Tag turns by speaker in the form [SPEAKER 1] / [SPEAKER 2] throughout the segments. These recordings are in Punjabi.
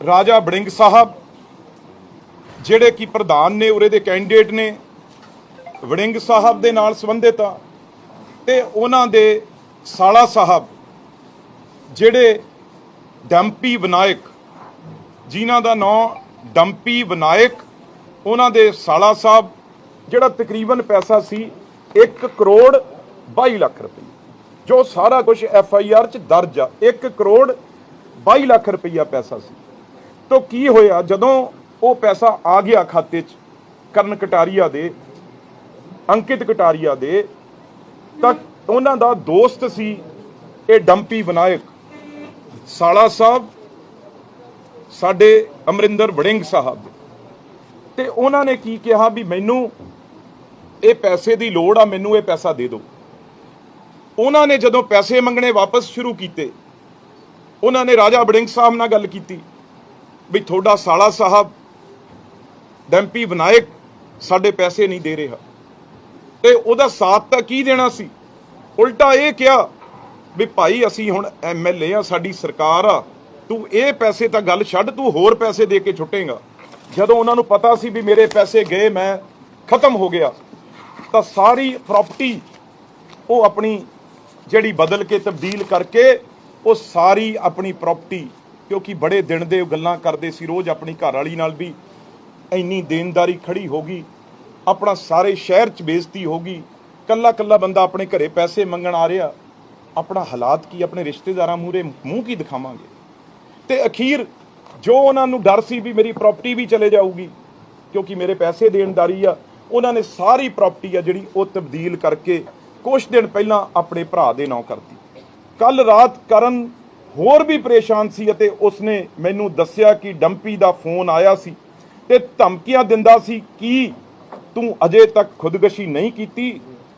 [SPEAKER 1] ਰਾਜਾ ਬੜਿੰਗ ਸਾਹਿਬ, ਜਿਹੜੇ ਕਿ ਪ੍ਰਧਾਨ ਨੇ, ਉਰੇ ਦੇ ਕੈਂਡੀਡੇਟ ਨੇ, ਵੜਿੰਗ ਸਾਹਿਬ ਦੇ ਨਾਲ ਸੰਬੰਧਿਤ ਆ, ਤੇ ਉਹਨਾਂ ਦੇ ਸਾਲਾ ਸਾਹਿਬ, ਜਿਹੜੇ ਡੰਪੀ ਵਿਨਾਇਕ, ਜਿਨ੍ਹਾਂ ਦਾ ਨਾਮ ਡੰਪੀ ਵਿਨਾਇਕ, ਉਹਨਾਂ ਦੇ ਸਾਲਾ ਸਾਹਿਬ, ਜਿਹੜਾ ਤਕਰੀਬਨ ਪੈਸਾ ਸੀ 1 ਕਰੋੜ 22 ਲੱਖ ਰੁਪਏ ਜੋ ਸਾਰਾ ਕੁਝ ਐਫ ਆਈ ਆਰ ਚ ਦਰਜ ਆ 1 ਕਰੋੜ 22 ਲੱਖ ਰੁਪਈਆ ਪੈਸਾ ਸੀ। ਤੋਂ ਕੀ ਹੋਇਆ? ਜਦੋਂ ਉਹ ਪੈਸਾ ਆ ਗਿਆ ਖਾਤੇ 'ਚ, ਕਰਨ ਕਟਾਰੀਆ ਦੇ, ਅੰਕਿਤ ਕਟਾਰੀਆ ਦੇ, ਤਾਂ ਉਹਨਾਂ ਦਾ ਦੋਸਤ ਸੀ ਇਹ ਡੰਪੀ ਵਿਨਾਇਕ। ਸਾਲਾ ਸਾਹਿਬ, ਸਾਡੇ ਅਮਰਿੰਦਰ ਵੜਿੰਗ ਸਾਹਿਬ। ਤੇ ਉਹਨਾਂ ਨੇ ਕੀ ਕਿਹਾ ਵੀ ਮੈਨੂੰ ਇਹ ਪੈਸੇ ਦੀ ਲੋੜ ਆ, ਮੈਨੂੰ ਇਹ ਪੈਸਾ ਦੇ ਦਿਓ। ਉਹਨਾਂ ਨੇ ਜਦੋਂ ਪੈਸੇ ਮੰਗਣੇ ਵਾਪਸ ਸ਼ੁਰੂ ਕੀਤੇ, ਉਹਨਾਂ ਨੇ ਰਾਜਾ ਵੜਿੰਗ ਸਾਹਿਬ ਨਾਲ ਗੱਲ ਕੀਤੀ। ਵੀ ਤੁਹਾਡਾ ਸਾਲਾ ਸਾਹਿਬ, ਡੈਂਪੀ ਵਿਨਾਇਕ ਸਾਡੇ ਪੈਸੇ ਨਹੀਂ ਦੇ ਰਿਹਾ। ਤੇ ਉਹਦਾ ਸਾਥ ਤਾਂ ਕੀ ਦੇਣਾ ਸੀ? ਉਲਟਾ ਇਹ ਕਿਹਾ ਵੀ ਭਾਈ ਅਸੀਂ ਹੁਣ ਐਮਐਲਏ ਆ, ਸਾਡੀ ਸਰਕਾਰ ਆ, ਤੂੰ ਇਹ ਪੈਸੇ ਤਾਂ ਗੱਲ ਛੱਡ, ਤੂੰ ਹੋਰ ਪੈਸੇ ਦੇ ਕੇ ਛੁੱਟੇਗਾ। ਜਦੋਂ ਉਹਨਾਂ ਨੂੰ ਪਤਾ ਸੀ ਵੀ ਮੇਰੇ ਪੈਸੇ ਗਏ, ਮੈਂ ਖਤਮ ਹੋ ਗਿਆ। ਤਾਂ ਸਾਰੀ ਪ੍ਰਾਪਰਟੀ ਉਹ ਆਪਣੀ ਜਿਹੜੀ ਬਦਲ ਕੇ ਤਬਦੀਲ ਕਰਕੇ ਉਹ ਸਾਰੀ ਆਪਣੀ ਪ੍ਰਾਪਰਟੀ ਕਿਉਂਕਿ ਬੜੇ ਦਿਨ ਦੇ ਉਹ ਗੱਲਾਂ ਕਰਦੇ ਸੀ, ਰੋਜ਼ ਆਪਣੀ ਘਰ ਵਾਲੀ ਨਾਲ ਵੀ ਇੰਨੀ ਦੇਣਦਾਰੀ ਖੜੀ ਹੋ ਗਈ, ਆਪਣਾ ਸਾਰੇ ਸ਼ਹਿਰ 'ਚ ਬੇਇੱਜ਼ਤੀ ਹੋ ਗਈ, ਕੱਲਾ ਕੱਲਾ ਬੰਦਾ ਆਪਣੇ ਘਰੇ ਪੈਸੇ ਮੰਗਣ ਆ ਰਿਹਾ, ਆਪਣਾ ਹਾਲਾਤ ਕੀ, ਆਪਣੇ ਰਿਸ਼ਤੇਦਾਰਾਂ ਮੂਰੇ ਮੂੰਹ ਕੀ ਦਿਖਾਵਾਂਗੇ? ਤੇ ਅਖੀਰ ਜੋ ਉਹਨਾਂ ਨੂੰ ਡਰ ਸੀ ਵੀ ਮੇਰੀ ਪ੍ਰਾਪਰਟੀ ਵੀ ਚਲੇ ਜਾਊਗੀ, ਕਿਉਂਕਿ ਮੇਰੇ ਪੈਸੇ ਦੇਣਦਾਰੀ ਆ, ਉਹਨਾਂ ਨੇ ਸਾਰੀ ਪ੍ਰਾਪਰਟੀ ਆ ਜਿਹੜੀ ਉਹ ਤਬਦੀਲ ਕਰਕੇ ਕੁਝ ਦਿਨ ਪਹਿਲਾਂ ਆਪਣੇ ਭਰਾ ਦੇ ਨਾਂ ਕਰਤੀ। ਕੱਲ ਰਾਤ ਕਰਨ ਹੋਰ ਵੀ ਪਰੇਸ਼ਾਨ ਸੀ ਅਤੇ ਉਸਨੇ ਮੈਨੂੰ ਦੱਸਿਆ ਕਿ ਡੰਪੀ ਦਾ ਫੋਨ ਆਇਆ ਸੀ ਤੇ ਧਮਕੀਆਂ ਦਿੰਦਾ ਸੀ ਕਿ ਤੂੰ ਅਜੇ ਤੱਕ ਖੁਦਕਸ਼ੀ ਨਹੀਂ ਕੀਤੀ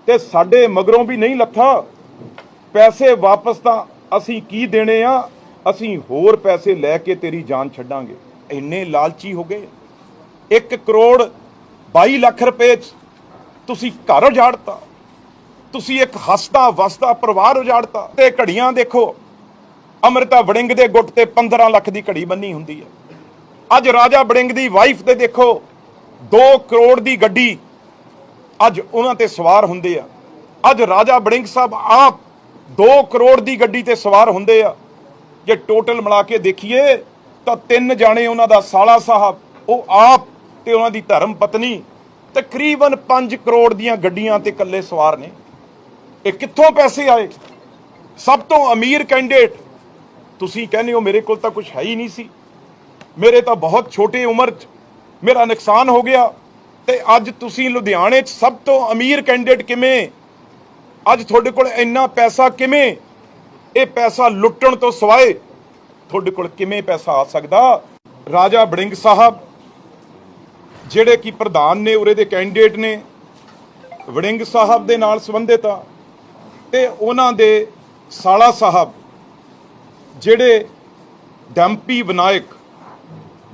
[SPEAKER 1] ਤੇ ਸਾਡੇ ਮਗਰੋਂ ਵੀ ਨਹੀਂ ਲੱਥਾ। ਪੈਸੇ ਵਾਪਸ ਤਾਂ ਅਸੀਂ ਕੀ ਦੇਣੇ ਆ? ਅਸੀਂ ਹੋਰ ਪੈਸੇ ਲੈ ਕੇ ਤੇਰੀ ਜਾਨ ਛੱਡਾਂਗੇ। ਇੰਨੇ ਲਾਲਚੀ ਹੋ ਗਏ। 1 ਕਰੋੜ 22 ਲੱਖ ਰੁਪਏ ਤੁਸੀਂ ਘਰ ਉਜਾੜਤਾ। ਤੁਸੀਂ ਇੱਕ ਹੱਸਦਾ ਵਸਦਾ ਪਰਿਵਾਰ ਉਜਾੜਤਾ। ਤੇ ਘੜੀਆਂ ਦੇਖੋ ਅਮ੍ਰਿਤਾ ਵੜਿੰਗ ਦੇ ਗੁੱਟ ਤੇ 15 ਲੱਖ ਦੀ ਘੜੀ ਬੰਨੀ ਹੁੰਦੀ ਹੈ। ਅੱਜ ਰਾਜਾ ਵੜਿੰਗ ਦੀ ਵਾਈਫ ਤੇ ਦੇਖੋ 2 ਕਰੋੜ ਦੀ ਗੱਡੀ ਅੱਜ ਉਹਨਾਂ ਤੇ ਸਵਾਰ ਹੁੰਦੇ ਆ। ਅੱਜ ਰਾਜਾ ਵੜਿੰਗ ਸਾਹਿਬ ਆਪ 2 ਕਰੋੜ ਦੀ ਗੱਡੀ ਤੇ ਸਵਾਰ ਹੁੰਦੇ ਆ। ਜੇ ਟੋਟਲ ਮਿਲਾ ਕੇ ਦੇਖੀਏ, ਤਾਂ ਤਿੰਨ ਜਾਣੇ ਉਹਨਾਂ ਦਾ ਸਾਲਾ ਸਾਹਿਬ, ਉਹ ਆਪ ਤੇ ਉਹਨਾਂ ਦੀ ਧਰਮ ਪਤਨੀ ਤਕਰੀਬਨ 5 ਕਰੋੜ ਦੀਆਂ ਗੱਡੀਆਂ ਤੇ ਇਕੱਲੇ ਸਵਾਰ ਨੇ। ਇਹ ਕਿੱਥੋਂ ਪੈਸੇ ਆਏ? ਸਭ ਤੋਂ ਅਮੀਰ ਕੈਂਡੀਡੇਟ ਤੁਸੀਂ ਕਹਿੰਦੇ ਹੋ ਮੇਰੇ ਕੋਲ ਤਾਂ ਕੁਝ ਹੈ ਹੀ ਨਹੀਂ ਸੀ। ਮੇਰੇ ਤਾਂ ਬਹੁਤ ਛੋਟੀ ਉਮਰ 'ਚ ਮੇਰਾ ਨੁਕਸਾਨ ਹੋ ਗਿਆ ਤੇ ਅੱਜ ਤੁਸੀਂ ਲੁਧਿਆਣੇ 'ਚ ਸਭ ਤੋਂ ਅਮੀਰ ਕੈਂਡੀਡੇਟ ਕਿਵੇਂ? ਅੱਜ ਤੁਹਾਡੇ ਕੋਲ ਇੰਨਾ ਪੈਸਾ ਕਿਵੇਂ? ਇਹ ਪੈਸਾ ਲੁੱਟਣ ਤੋਂ ਸਵਾਏ ਤੁਹਾਡੇ ਕੋਲ ਕਿਵੇਂ ਪੈਸਾ ਆ ਸਕਦਾ? ਰਾਜਾ ਬੜਿੰਗ ਸਾਹਿਬ, ਜਿਹੜੇ ਕਿ ਪ੍ਰਧਾਨ ਨੇ ਉਰੇ ਦੇ ਕੈਂਡੀਡੇਟ ਨੇ ਵੜਿੰਗ ਸਾਹਿਬ ਦੇ ਨਾਲ ਸੰਬੰਧਿਤ ਆ ਤੇ ਉਹਨਾਂ ਦੇ ਸਾਲਾ ਸਾਹਿਬ ਜਿਹੜੇ ਡੰਪੀ ਵਿਨਾਇਕ,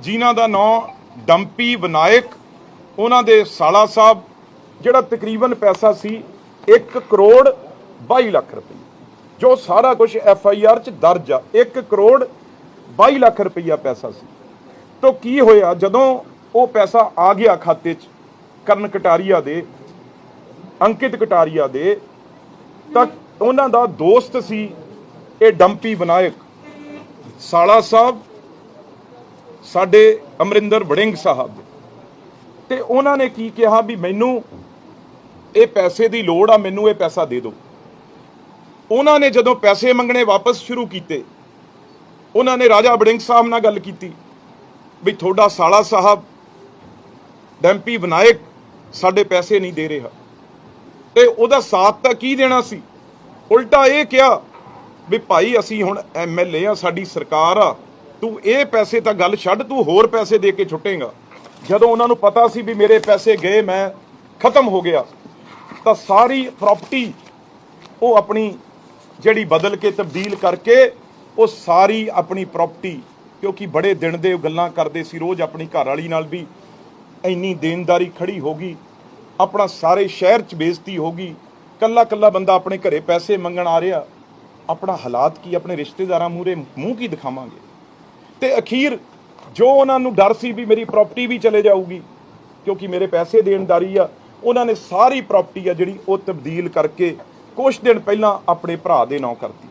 [SPEAKER 1] ਜਿਨ੍ਹਾਂ ਦਾ ਨਾਮ ਡੰਪੀ ਵਿਨਾਇਕ, ਉਹਨਾਂ ਦੇ ਸਾਲਾ ਸਾਹਿਬ, ਜਿਹੜਾ ਤਕਰੀਬਨ ਪੈਸਾ ਸੀ 1 ਕਰੋੜ 22 ਲੱਖ ਰੁਪਏ ਜੋ ਸਾਰਾ ਕੁਝ ਐਫ ਆਈ ਆਰ ਚ ਦਰਜ ਆ 1 ਕਰੋੜ 22 ਲੱਖ ਰੁਪਈਆ ਪੈਸਾ ਸੀ। ਤੋਂ ਕੀ ਹੋਇਆ, ਜਦੋਂ ਉਹ ਪੈਸਾ ਆ ਗਿਆ ਖਾਤੇ 'ਚ, ਕਰਨ ਕਟਾਰੀਆ ਦੇ, ਅੰਕਿਤ ਕਟਾਰੀਆ ਦੇ, ਤਾਂ ਉਹਨਾਂ ਦਾ ਦੋਸਤ ਸੀ ਇਹ ਡੰਪੀ ਵਿਨਾਇਕ। ਸਾਲਾ ਸਾਹਿਬ, ਸਾਡੇ ਅਮਰਿੰਦਰ ਵੜਿੰਗ ਸਾਹਿਬ। ਤੇ ਉਹਨਾਂ ਨੇ ਕੀ ਕਿਹਾ ਵੀ ਮੈਨੂੰ ਇਹ ਪੈਸੇ ਦੀ ਲੋੜ ਆ, ਮੈਨੂੰ ਇਹ ਪੈਸਾ ਦੇ ਦਿਓ। ਉਹਨਾਂ ਨੇ ਜਦੋਂ ਪੈਸੇ ਮੰਗਣੇ ਵਾਪਸ ਸ਼ੁਰੂ ਕੀਤੇ, ਉਹਨਾਂ ਨੇ ਰਾਜਾ ਵੜਿੰਗ ਸਾਹਿਬ ਨਾਲ ਗੱਲ ਕੀਤੀ ਵੀ ਤੁਹਾਡਾ ਸਾਲਾ ਸਾਹਿਬ, ਡੈਂਪੀ ਵਿਨਾਇਕ ਸਾਡੇ ਪੈਸੇ ਨਹੀਂ ਦੇ ਰਿਹਾ। ਤੇ ਉਹਦਾ ਸਾਥ ਤਾਂ ਕੀ ਦੇਣਾ ਸੀ? ਉਲਟਾ ਇਹ ਕਿਹਾ ਵੀ ਭਾਈ ਅਸੀਂ ਹੁਣ ਐਮਐਲਏ ਆ, ਸਾਡੀ ਸਰਕਾਰ ਆ, ਤੂੰ ਇਹ ਪੈਸੇ ਤਾਂ ਗੱਲ ਛੱਡ, ਤੂੰ ਹੋਰ ਪੈਸੇ ਦੇ ਕੇ ਛੁੱਟੇਗਾ। ਜਦੋਂ ਉਹਨਾਂ ਨੂੰ ਪਤਾ ਸੀ ਵੀ ਮੇਰੇ ਪੈਸੇ ਗਏ, ਮੈਂ ਖਤਮ ਹੋ ਗਿਆ, ਤਾਂ ਸਾਰੀ ਪ੍ਰਾਪਰਟੀ ਉਹ ਆਪਣੀ ਜਿਹੜੀ ਬਦਲ ਕੇ ਤਬਦੀਲ ਕਰਕੇ ਉਹ ਸਾਰੀ ਆਪਣੀ ਪ੍ਰਾਪਰਟੀ, ਕਿਉਂਕਿ ਬੜੇ ਦਿਨ ਦੇ ਉਹ ਗੱਲਾਂ ਕਰਦੇ ਸੀ, ਰੋਜ਼ ਆਪਣੀ ਘਰ ਵਾਲੀ ਨਾਲ ਵੀ ਇੰਨੀ ਦੇਣਦਾਰੀ ਖੜੀ ਹੋ ਗਈ, ਆਪਣਾ ਸਾਰੇ ਸ਼ਹਿਰ 'ਚ ਬੇਇੱਜ਼ਤੀ ਹੋ ਗਈ ਕੱਲਾ ਕੱਲਾ ਬੰਦਾ ਆਪਣੇ ਘਰੇ ਪੈਸੇ ਮੰਗਣ ਆ ਰਿਹਾ ਆਪਣਾ ਹਾਲਾਤ ਕੀ, ਆਪਣੇ ਰਿਸ਼ਤੇਦਾਰਾਂ ਮੂਰੇ ਮੂੰਹ ਕੀ ਦਿਖਾਵਾਂਗੇ? ਤੇ ਅਖੀਰ ਜੋ ਉਹਨਾਂ ਨੂੰ ਡਰ ਸੀ ਵੀ ਮੇਰੀ ਪ੍ਰਾਪਰਟੀ ਵੀ ਚਲੇ ਜਾਊਗੀ, ਕਿਉਂਕਿ ਮੇਰੇ ਪੈਸੇ ਦੇਣਦਾਰੀ ਆ, ਉਹਨਾਂ ਨੇ ਸਾਰੀ ਪ੍ਰਾਪਰਟੀ ਆ ਜਿਹੜੀ ਉਹ ਤਬਦੀਲ ਕਰਕੇ ਕੁਝ ਦਿਨ ਪਹਿਲਾਂ ਆਪਣੇ ਭਰਾ ਦੇ ਨਾਂ ਕਰਤੀ।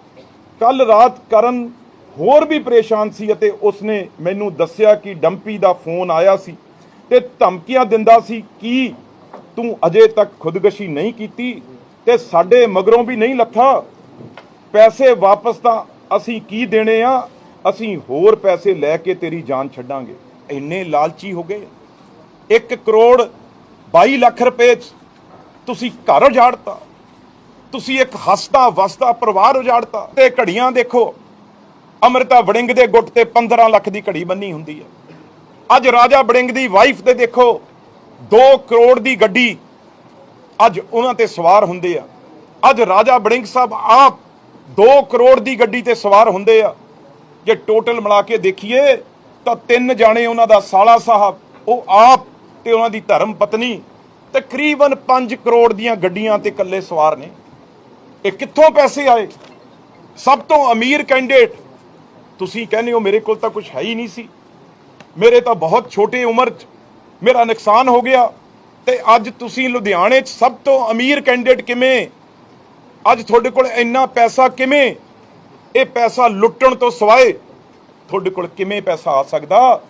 [SPEAKER 1] ਕੱਲ ਰਾਤ ਕਰਨ ਹੋਰ ਵੀ ਪਰੇਸ਼ਾਨ ਸੀ ਅਤੇ ਉਸਨੇ ਮੈਨੂੰ ਦੱਸਿਆ ਕਿ ਡੰਪੀ ਦਾ ਫੋਨ ਆਇਆ ਸੀ ਤੇ ਧਮਕੀਆਂ ਦਿੰਦਾ ਸੀ ਕਿ ਤੂੰ ਅਜੇ ਤੱਕ ਖੁਦਕਸ਼ੀ ਨਹੀਂ ਕੀਤੀ ਤੇ ਸਾਡੇ ਮਗਰੋਂ ਵੀ ਨਹੀਂ ਲੱਥਾ। ਪੈਸੇ ਵਾਪਸ ਤਾਂ ਅਸੀਂ ਕੀ ਦੇਣੇ ਆ? ਅਸੀਂ ਹੋਰ ਪੈਸੇ ਲੈ ਕੇ ਤੇਰੀ ਜਾਨ ਛੱਡਾਂਗੇ। ਇੰਨੇ ਲਾਲਚੀ ਹੋ ਗਏ। 1 ਕਰੋੜ 22 ਲੱਖ ਰੁਪਏ 'ਚ ਤੁਸੀਂ ਘਰ ਉਜਾੜਤਾ। ਤੁਸੀਂ ਇੱਕ ਹੱਸਦਾ ਵਸਦਾ ਪਰਿਵਾਰ ਉਜਾੜਤਾ। ਤੇ ਘੜੀਆਂ ਦੇਖੋ, ਅਮ੍ਰਿਤਾ ਵੜਿੰਗ ਦੇ ਗੁੱਟ ਤੇ 15 ਲੱਖ ਦੀ ਘੜੀ ਬੰਨੀ ਹੁੰਦੀ ਹੈ। ਅੱਜ ਰਾਜਾ ਵੜਿੰਗ ਦੀ ਵਾਈਫ ਤੇ ਦੇਖੋ 2 ਕਰੋੜ ਦੀ ਗੱਡੀ ਅੱਜ ਉਹਨਾਂ ਤੇ ਸਵਾਰ ਹੁੰਦੇ ਆ। ਅੱਜ ਰਾਜਾ ਵੜਿੰਗ ਸਾਹਿਬ ਆਪ 2 ਕਰੋੜ ਦੀ ਗੱਡੀ ਤੇ ਸਵਾਰ ਹੁੰਦੇ ਆ। ਜੇ ਟੋਟਲ ਮਿਲਾ ਕੇ ਦੇਖੀਏ, ਤਾਂ ਤਿੰਨ ਜਾਣੇ ਉਹਨਾਂ ਦਾ ਸਾਲਾ ਸਾਹਿਬ, ਉਹ ਆਪ ਤੇ ਉਹਨਾਂ ਦੀ ਧਰਮ ਪਤਨੀ ਤਕਰੀਬਨ 5 ਕਰੋੜ ਦੀਆਂ ਗੱਡੀਆਂ ਤੇ ਇਕੱਲੇ ਸਵਾਰ ਨੇ। ਇਹ ਕਿੱਥੋਂ ਪੈਸੇ ਆਏ? ਸਭ ਤੋਂ ਅਮੀਰ ਕੈਂਡੀਡੇਟ, ਤੁਸੀਂ ਕਹਿੰਦੇ ਹੋ ਮੇਰੇ ਕੋਲ ਤਾਂ ਕੁਝ ਹੈ ਹੀ ਨਹੀਂ ਸੀ। ਮੇਰੇ ਤਾਂ ਬਹੁਤ ਛੋਟੀ ਉਮਰ 'ਚ ਮੇਰਾ ਨੁਕਸਾਨ ਹੋ ਗਿਆ ਤੇ ਅੱਜ ਤੁਸੀਂ ਲੁਧਿਆਣੇ 'ਚ ਸਭ ਤੋਂ ਅਮੀਰ ਕੈਂਡੀਡੇਟ ਕਿਵੇਂ ਅੱਜ ਤੁਹਾਡੇ ਕੋਲ ਇੰਨਾ ਪੈਸਾ ਕਿਵੇਂ? ਇਹ ਪੈਸਾ ਲੁੱਟਣ ਤੋਂ ਸਵਾਏ ਤੁਹਾਡੇ ਕੋਲ ਕਿਵੇਂ ਪੈਸਾ ਆ ਸਕਦਾ?